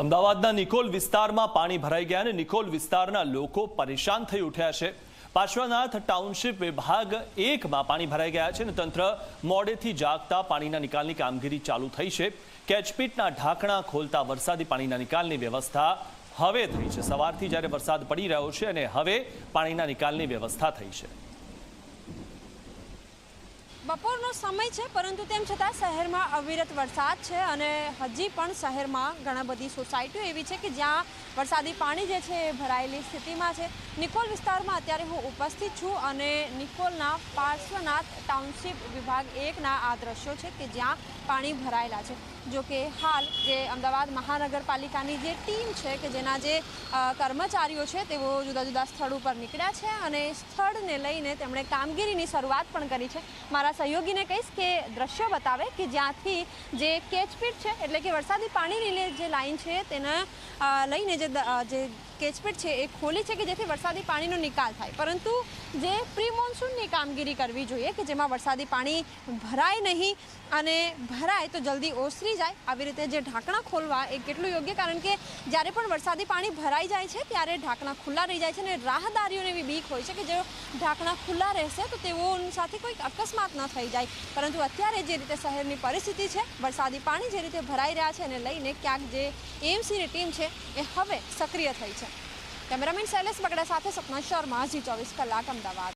અમદાવાદના નિકોલ વિસ્તારમાં પાણી ભરાઈ ગયા અને નિકોલ વિસ્તારના લોકો પરેશાન થઈ ઉઠ્યા છે. પાર્શ્વનાથ ટાઉનશીપ વિભાગ એકમાં પાણી ભરાઈ ગયા છે અને તંત્ર મોડેથી જાગતા પાણીના નિકાલની કામગીરી ચાલુ થઈ છે. કેચપીટના ઢાંકણા ખોલતા વરસાદી પાણીના નિકાલની વ્યવસ્થા હવે થઈ છે. સવારથી જ્યારે વરસાદ પડી રહ્યો છે અને હવે પાણીના નિકાલની વ્યવસ્થા થઈ છે. બપોરનો સમય છે, પરંતુ તેમ છતાં શહેરમાં અવિરત વરસાદ છે અને હજી પણ શહેરમાં ઘણા બધી સોસાયટીઓ એવી છે કે જ્યાં વરસાદી પાણી જે છે એ ભરાયેલી સ્થિતિમાં છે. નિકોલ વિસ્તારમાં અત્યારે હું ઉપસ્થિત છું અને નિકોલના પાર્શ્વનાથ ટાઉનશીપ વિભાગ એકના આ દ્રશ્યો છે કે જ્યાં પાણી ભરાયેલા છે. જો કે હાલ જે અમદાવાદ મહાનગરપાલિકાની જે ટીમ છે કે જેના જે કર્મચારીઓ છે તેઓ જુદા જુદા સ્થળ ઉપર નીકળ્યા છે અને સ્થળને લઈને તેમણે કામગીરીની શરૂઆત પણ કરી છે. મારા સહયોગીને કહીશ કે દ્રશ્યો બતાવે કે જ્યાંથી જે કેચપીટ છે એટલે કે વરસાદી પાણીની જે લાઈન છે તેને લઈને જે કેચપીટ છે એ ખોલી છે કે જેથી વરસાદી પાણીનો નિકાલ થાય. પરંતુ જે પ્રી મોન્સૂનની કામગીરી કરવી જોઈએ કે જેમાં વરસાદી પાણી ભરાય નહીં અને ભરાય તો જલ્દી ઓસરી જાય, આવી રીતે જે ઢાંકણા ખોલવા એ કેટલું યોગ્ય? કારણ કે જ્યારે પણ વરસાદી પાણી ભરાઈ જાય છે, ત્યારે ઢાંકણા ખુલ્લા રહી જાય છે અને રાહદારીઓને એવી બીક હોય છે કે જો ઢાંકણા ખુલ્લા રહેશે તો તેઓની સાથે કોઈક અકસ્માત ન થઈ જાય. પરંતુ અત્યારે જે રીતે શહેરની પરિસ્થિતિ છે, વરસાદી પાણી જે રીતે ભરાઈ રહ્યા છે એને લઈને ક્યાંક જે એએમસીની ટીમ છે એ હવે સક્રિય થઈ છે. કેમેરામેન શૈલેષ બગડા સાથે સપના શર્મા જી ચોવીસ કલાક અમદાવાદ.